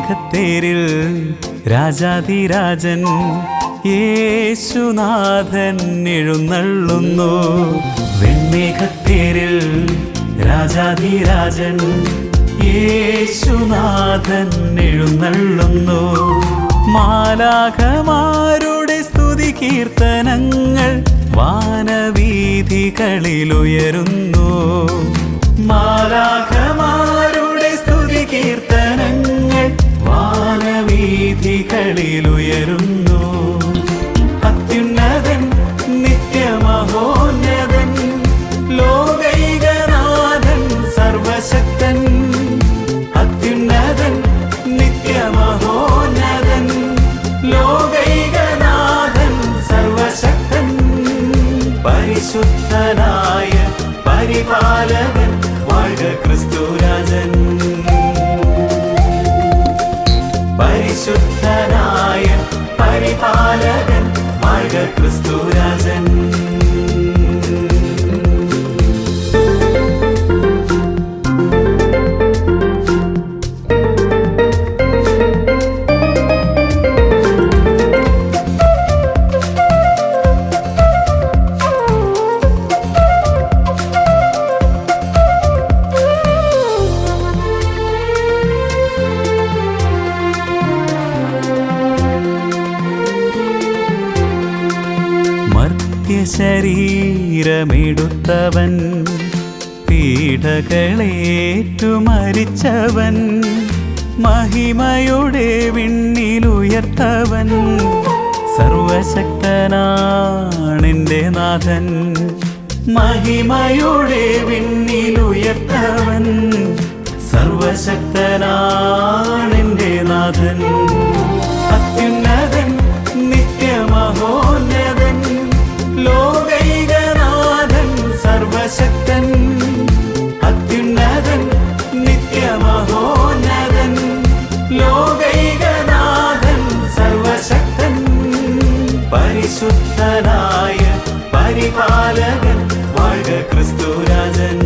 വെൺമേഘത്തേരിൽ രാജാതിരാജൻ യേശുനാഥൻ എഴുന്നള്ളുന്നു. വെൺമേഘത്തേരിൽ രാജാതിരാജൻ യേശുനാഥൻ എഴുന്നള്ളുന്നു. മാലാഖമാരുടെ സ്തുതി കീർത്തനങ്ങൾ വാനവീഥികളിലുയരുന്നു. വാനവീഥികളിലുയരുന്നു അത്യുന്നതൻ നിത്യമഹോന്നതൻ ലോകൈകനാഥൻ സർവശക്തൻ. അത്യുന്നതൻ നിത്യമഹോന്നതൻ ലോകൈകനാഥൻ സർവശക്തൻ. പരിശുദ്ധനായ പരിപാലകൻ പരിശുദ്ധനായ പരിപാലകൻ മാർഗ ക്രിസ്തുരാജൻ മർത്യശരീരമെടുത്തവൻ പീഡകളേറ്റു മരിച്ചവൻ മഹിമയുടെ വിണ്ണിലുയർത്തവൻ. സർവശക്തനാണെന്റെ നാഥൻ മഹിമയുടെ വിണ്ണിലുയർത്തവൻ. സർവശക്തനാണെന്റെ നാഥൻ. പരിപാലകൻ വാഴ ക്രിസ്തുരാജൻ.